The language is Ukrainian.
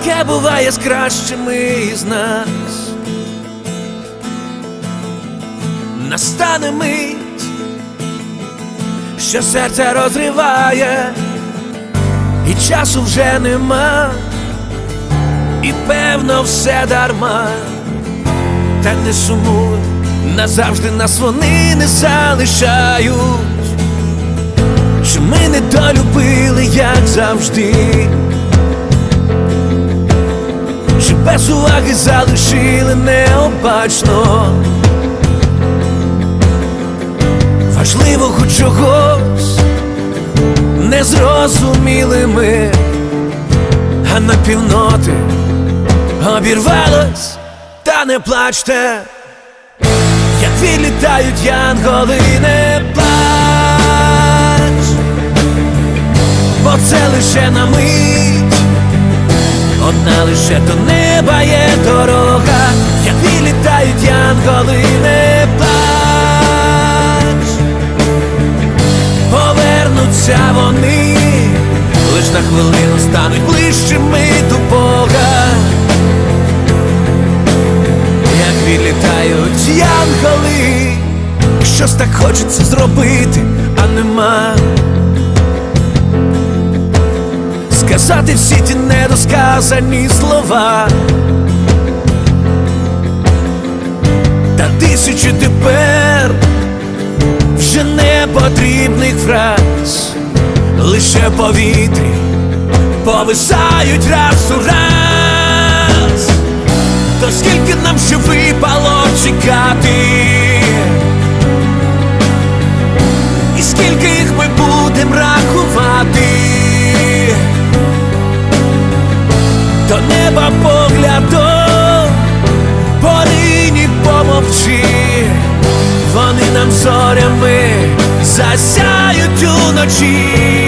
все буває з кращими із нас. Настане мить, що серце розриває, і часу вже нема, і певно все дарма, та не сумуй, назавжди нас вони не залишають. Чи ми не долюбили, як завжди, чи без уваги залишили необачно. Важливого чогось не зрозуміли ми, а на півноти обірвалось, та не плачте, як відлітають янголи, не плач, бо це лише на мить, одна лише до неба є дорога, як відлітають янголи, не плач. Повернуться вони, лиш на хвилину стануть ближчими до Бога. Як відлітають янголи, щось так хочеться зробити, а нема. Сказати всі ті недосказані слова. Та тисячі тепер вже не потрібних фраз, лише повітрі повисають раз у раз. То скільки нам ще випало чекати, неба поглядом, порині помовчи, вони нам зорями засяють уночі.